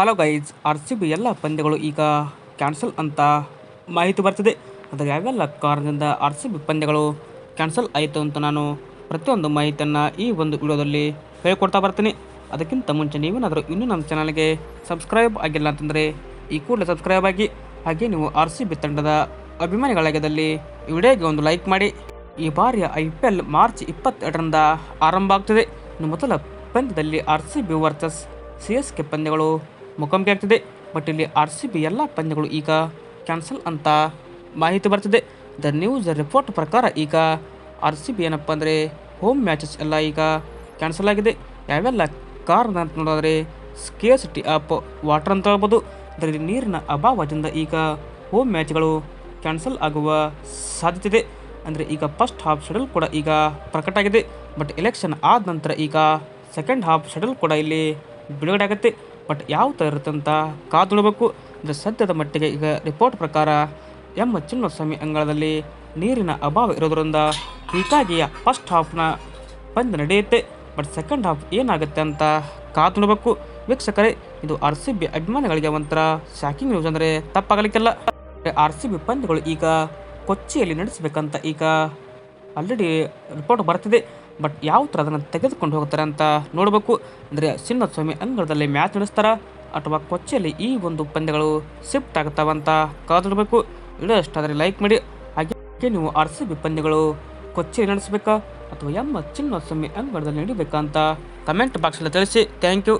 Hello guys R C B ಎಲ್ಲ ಪಂದ್ಯಗಳು ಈಗ ಕ್ಯಾನ್ಸಲ್ ಅಂತ ಮಾಹಿತಿ ಬರ್ತದೆ. ಅದು ಯಾವೆಲ್ಲ ಕಾರಣದಿಂದ ಆರ್ ಸಿ ಬಿ ಪಂದ್ಯಗಳು ಕ್ಯಾನ್ಸಲ್ ಆಯಿತು ಅಂತ ನಾನು ಪ್ರತಿಯೊಂದು ಮಾಹಿತಿಯನ್ನು ಈ ಒಂದು ವಿಡಿಯೋದಲ್ಲಿ ಹೇಳ್ಕೊಡ್ತಾ ಬರ್ತೀನಿ. ಅದಕ್ಕಿಂತ ಮುಂಚೆ ನೀವೇನಾದರೂ ಇನ್ನೂ ನಮ್ಮ ಚಾನಲ್ಗೆ ಸಬ್ಸ್ಕ್ರೈಬ್ ಆಗಿಲ್ಲ ಅಂತಂದರೆ ಈ ಕೂಡಲೇ ಸಬ್ಸ್ಕ್ರೈಬ್ ಆಗಿ, ಹಾಗೆ ನೀವು ಆರ್ ಸಿ ಬಿ ತಂಡದ ಅಭಿಮಾನಿಗಳಾಗದಲ್ಲಿ ಈ ವಿಡಿಯೋಗೆ ಒಂದು ಲೈಕ್ ಮಾಡಿ. ಈ ಬಾರಿಯ ಐ ಪಿ ಎಲ್ ಮಾರ್ಚ್ ಇಪ್ಪತ್ತೆರಡರಿಂದ ಆರಂಭ ಆಗ್ತದೆ. ಇನ್ನು ಮೊದಲ ಪಂದ್ಯದಲ್ಲಿ R C B versus C S K ಪಂದ್ಯಗಳು ಮುಖಾಮುಖಿ ಆಗ್ತಿದೆ. ಬಟ್ ಇಲ್ಲಿ ಆರ್ ಸಿ ಬಿ ಎಲ್ಲ ಪಂದ್ಯಗಳು ಈಗ ಕ್ಯಾನ್ಸಲ್ ಅಂತ ಮಾಹಿತಿ ಬರ್ತಿದೆ. ದ ನ್ಯೂಸ್ ರಿಪೋರ್ಟ್ ಪ್ರಕಾರ ಈಗ ಆರ್ ಸಿ ಬಿ ಏನಪ್ಪ ಅಂದರೆ ಹೋಮ್ ಮ್ಯಾಚಸ್ ಎಲ್ಲ ಈಗ ಕ್ಯಾನ್ಸಲ್ ಆಗಿದೆ. ಯಾವೆಲ್ಲ ಕಾರಣ ಅಂತ ನೋಡಿದ್ರೆ ಸ್ಕೇಸಿಟಿ ಆಫ್ ವಾಟರ್ ಅಂತ ಹೇಳ್ಬೋದು. ಅದರಲ್ಲಿ ನೀರಿನ ಅಭಾವದಿಂದ ಈಗ ಹೋಮ್ ಮ್ಯಾಚ್ಗಳು ಕ್ಯಾನ್ಸಲ್ ಆಗುವ ಸಾಧ್ಯತೆ ಇದೆ. ಅಂದರೆ ಈಗ ಫಸ್ಟ್ ಹಾಫ್ ಶೆಡ್ಯೂಲ್ ಕೂಡ ಈಗ ಪ್ರಕಟ ಆಗಿದೆ. ಬಟ್ ಎಲೆಕ್ಷನ್ ಆದ ನಂತರ ಈಗ ಸೆಕೆಂಡ್ ಹಾಫ್ ಶೆಡ್ಯೂಲ್ ಕೂಡ ಇಲ್ಲಿ ಬಿಡುಗಡೆ ಆಗುತ್ತೆ. ಬಟ್ ಯಾವ ಥರ ಇರುತ್ತೆ ಅಂತ ಕಾದು ನೋಡಬೇಕು ಅಂದರೆ ಸದ್ಯದ ಮಟ್ಟಿಗೆ ಈಗ ರಿಪೋರ್ಟ್ ಪ್ರಕಾರ ಎಂ ಚಿನ್ನಸ್ವಾಮಿ ಅಂಗಳದಲ್ಲಿ ನೀರಿನ ಅಭಾವ ಇರೋದರಿಂದ ಹೀಗಾಗಿಯ ಫಸ್ಟ್ ಹಾಫ್ನ ಪಂದ್ಯ ನಡೆಯುತ್ತೆ. ಬಟ್ ಸೆಕೆಂಡ್ ಹಾಫ್ ಏನಾಗುತ್ತೆ ಅಂತ ಕಾದು ವೀಕ್ಷಕರೇ, ಇದು ಆರ್ ಸಿ ಬಿ ಅಭಿಮಾನಿಗಳಿಗೆ ಒಂಥರ ಶಾಕಿಂಗ್ ನ್ಯೂಸ್ ಅಂದರೆ ತಪ್ಪಾಗಲಿಕ್ಕಿಲ್ಲ. ಆರ್ ಸಿ ಬಿ ಪಂದ್ಯಗಳು ಈಗ ಕೊಚ್ಚಿಯಲ್ಲಿ ನಡೆಸಬೇಕಂತ ಈಗ ಆಲ್ರೆಡಿ ರಿಪೋರ್ಟ್ ಬರ್ತಿದೆ ಬಟ್ ಯಾವ ಥರ ಅದನ್ನು ತೆಗೆದುಕೊಂಡು ಹೋಗ್ತಾರೆ ಅಂತ ನೋಡಬೇಕು. ಅಂದರೆ ಚಿನ್ನಸ್ವಾಮಿ ಅಂಗಳದಲ್ಲಿ ಮ್ಯಾಚ್ ನಡೆಸ್ತಾರಾ ಅಥವಾ ಕೊಚ್ಚಿಯಲ್ಲಿ ಈ ಒಂದು ಪಂದ್ಯಗಳು ಶಿಫ್ಟ್ ಆಗ್ತಾವಂತ ಕಾದಿಡಬೇಕು. ವಿಡಿಯೋ ಲೈಕ್ ಮಾಡಿ. ಹಾಗೆ ನೀವು ಆರ್ ಸಿ ಬಿ ಪಂದ್ಯಗಳು ಕೊಚ್ಚಿ ನಡೆಸಬೇಕಾ ಅಥವಾ ಎಮ್ಮ ಚಿನ್ನಸ್ವಾಮಿ ಅಂಗಳದಲ್ಲಿ ನಡೀಬೇಕಾ ಅಂತ ಕಮೆಂಟ್ ಬಾಕ್ಸಲ್ಲಿ ತಿಳಿಸಿ. Thank you.